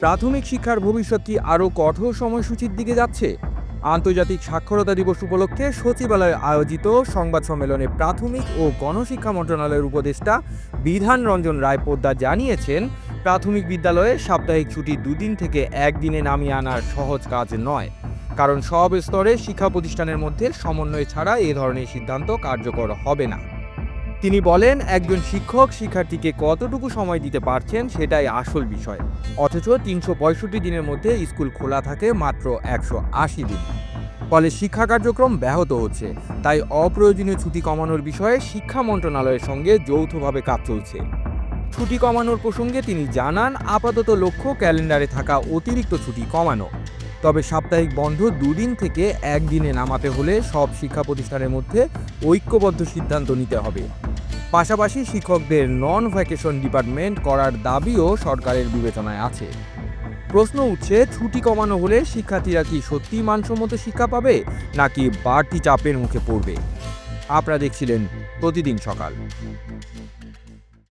প্রাথমিক শিক্ষার ভবিষ্যৎ কি আরও কঠোর সময়সূচির দিকে যাচ্ছে? আন্তর্জাতিক সাক্ষরতা দিবস উপলক্ষে সচিবালয়ে আয়োজিত সংবাদ সম্মেলনে প্রাথমিক ও গণশিক্ষা মন্ত্রণালয়ের উপদেষ্টা বিধান রঞ্জন রায় পোদ্দার জানিয়েছেন, প্রাথমিক বিদ্যালয়ে সাপ্তাহিক ছুটি দুদিন থেকে একদিনে নামিয়ে আনার সহজ কাজ নয়। কারণ সব স্তরে শিক্ষা প্রতিষ্ঠানের মধ্যে সমন্বয় ছাড়া এ ধরনের সিদ্ধান্ত কার্যকর হবে না। তিনি বলেন, একজন শিক্ষক শিক্ষার্থীকে কতটুকু সময় দিতে পারছেন সেটাই আসল বিষয়। অথচ তিনশো পঁয়ষট্টি দিনের মধ্যে স্কুল খোলা থাকে মাত্র একশো আশি দিন। ফলে শিক্ষা কার্যক্রম ব্যাহত হচ্ছে। তাই অপ্রয়োজনীয় ছুটি কমানোর বিষয়ে শিক্ষা মন্ত্রণালয়ের সঙ্গে যৌথভাবে কাজ চলছে। ছুটি কমানোর প্রসঙ্গে তিনি জানান, আপাতত লক্ষ্য ক্যালেন্ডারে থাকা অতিরিক্ত ছুটি কমানো। তবে সাপ্তাহিক বন্ধ দুদিন থেকে একদিনে নামাতে হলে সব শিক্ষা প্রতিষ্ঠানের মধ্যে ঐক্যবদ্ধ সিদ্ধান্ত নিতে হবে। পাশাপাশি শিক্ষকদের নন ভ্যাকেশন ডিপার্টমেন্ট করার দাবিও সরকারের বিবেচনায় আছে। প্রশ্ন উঠছে, ছুটি কমানো হলে শিক্ষার্থীরা কি সত্যি মানসম্মত শিক্ষা পাবে, নাকি বাড়তি চাপের মুখে পড়বে? আপনারা দেখছিলেন প্রতিদিন সকাল।